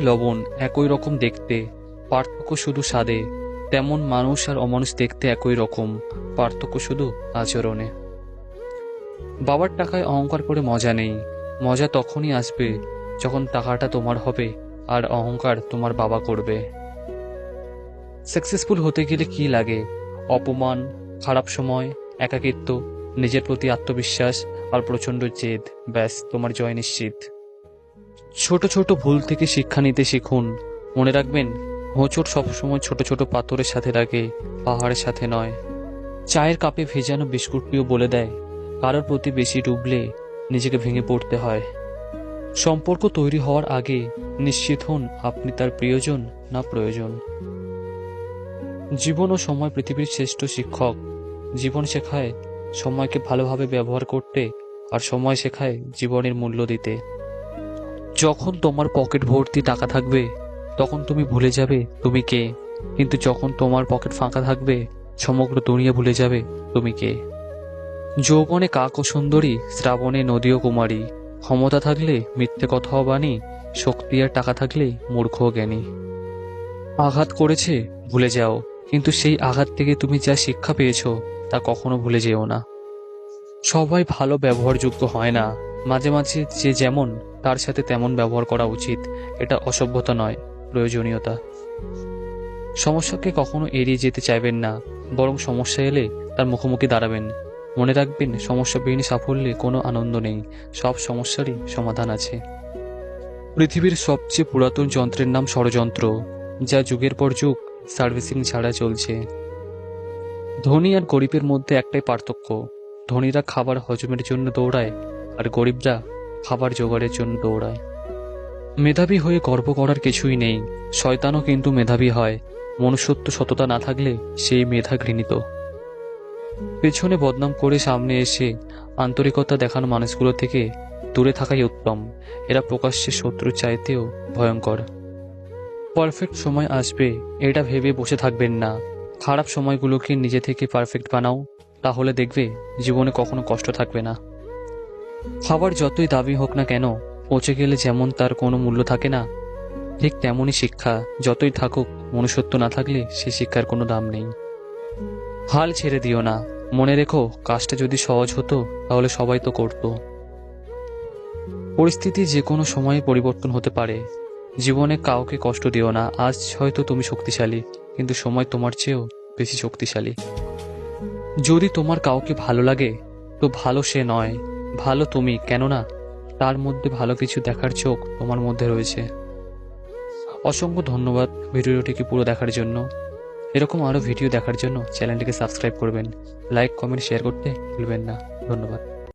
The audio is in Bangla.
লবণ একই রকম দেখতে, পার্থক্য শুধু স্বাদে। তেমন মানুষ আর অমানুষ দেখতে একই রকম, পার্থক্য শুধু আচরণে। বাবার টাকায় অহংকার করে মজা নেই। মজা তখনই আসবে যখন টাকাটা তোমার হবে আর অহংকার তোমার বাবা করবে। সাকসেসফুল হতে গেলে কি লাগে? অপমান, খারাপ সময়, একাকিত্ব, নিজের প্রতি আত্মবিশ্বাস আর প্রচণ্ড জেদ। ব্যাস, তোমার জয় নিশ্চিত। ছোট ছোট ভুল থেকে শিক্ষা নিতে শিখুন। মনে রাখবেন, হোঁচট সবসময় ছোট ছোট পাথরের সাথে লাগে পাহাড়ের সাথে নয়। চায়ের কাপে ভেজানো বিস্কুট বিস্কুটটিও বলে দেয়, কারোর প্রতি বেশি ডুবলে নিজেকে ভেঙে পড়তে হয়। সম্পর্ক তৈরি হওয়ার আগে নিশ্চিত হন আপনি তার প্রিয়জন না প্রয়োজন। জীবন ও সময় পৃথিবীর শ্রেষ্ঠ শিক্ষক। জীবন শেখায়, সময়কে ভালোভাবে ব্যবহার করতে আর সময় শেখায় জীবনের মূল্য দিতে। যখন তোমার পকেট ভর্তি টাকা থাকবে, তখন তুমি ভুলে যাবে তুমি কে। কিন্তু যখন তোমার পকেট ফাঁকা থাকবে, সমগ্র দুনিয়া ভুলে যাবে তুমি কে। যৌবনে কাক ও সুন্দরী, শ্রাবণে নদী ও কুমারী, ক্ষমতা থাকলে মিথ্যে কথাও বাণী, শক্তি আর টাকা থাকলে মূর্খ জ্ঞানী। আঘাত করেছে, ভুলে যাও, কিন্তু সেই আঘাত থেকে তুমি যা শিক্ষা পেয়েছ, তা কখনো ভুলে যেও না। সবাই ভালো ব্যবহারযোগ্য হয় না। মাঝে মাঝে যে যেমন তার সাথে তেমন ব্যবহার করা উচিত, এটা অসভ্যতা নয়, প্রয়োজনীয়তা। সমস্যাকে কখনো এড়িয়ে যেতে চাইবেন না, বরং সমস্যা এলে তার মুখোমুখি দাঁড়াবেন। মনে রাখবেন, সমস্যাবিহীন সাফল্যে কোনো আনন্দ নেই, সব সমস্যারই সমাধান আছে। পৃথিবীর সবচেয়ে পুরাতন যন্ত্রের নাম ষড়যন্ত্র, যা যুগের পর যুগ সার্ভিসিং ছাড়া চলছে। ধনী আর গরিবের মধ্যে একটাই পার্থক্য, ধনীরা খাবার হজমের জন্য দৌড়ায়, আর গরিবরা খাবার জোগাড়ের জন্য দৌড়ায়। মেধাবী হয়ে গর্ব করার কিছুই নেই। শয়তানও কিন্তু মেধাবী হয়। মনুষ্যত্ব সততা না থাকলে সেই মেধা ঘৃণিত। পেছনে বদনাম করে সামনে এসে আন্তরিকতা দেখানো মানুষগুলো থেকে দূরে থাকাই উত্তম। এরা প্রকাশ্যে শত্রু চাইতেও ভয়ঙ্কর। পারফেক্ট সময় আসবে, এটা ভেবে বসে থাকবেন না। খারাপ সময়গুলোকে নিজে থেকে পারফেক্ট বানাও, তাহলে দেখবে জীবনে কখনো কষ্ট থাকবে না। খাবার যতই দাবি হোক না কেন, পচে গেলে যেমন তার কোনো মূল্য থাকে না, ঠিক তেমনই শিক্ষা। যতই থাকুক, মনুষ্যত্ব না থাকলে সে শিক্ষার কোনো দাম নেই। হাল ছেড়ে দিও না। মনে রেখো, কাজটা যদি সহজ হতো, তাহলে সবাই তো করতো। পরিস্থিতি যে কোনো সময়ে পরিবর্তন হতে পারে। জীবনে কাউকে কষ্ট দিও না। আজ হয়তো তুমি শক্তিশালী, কিন্তু সময় তোমার চেয়েও বেশি শক্তিশালী। যদি তোমার কাউকে ভালো লাগে, তো ভালো সে নয়। ভালো তুমি, কেননা তার মধ্যে ভালো কিছু দেখার চোখ তোমার মধ্যে রয়েছে। অসংখ্য ধন্যবাদ ভিডিওটিকে পুরো দেখার জন্য। এরকম আরও ভিডিও দেখার জন্য চ্যানেলটিকে সাবস্ক্রাইব করবেন। লাইক, কমেন্ট, শেয়ার করতে ভুলবেন না। ধন্যবাদ।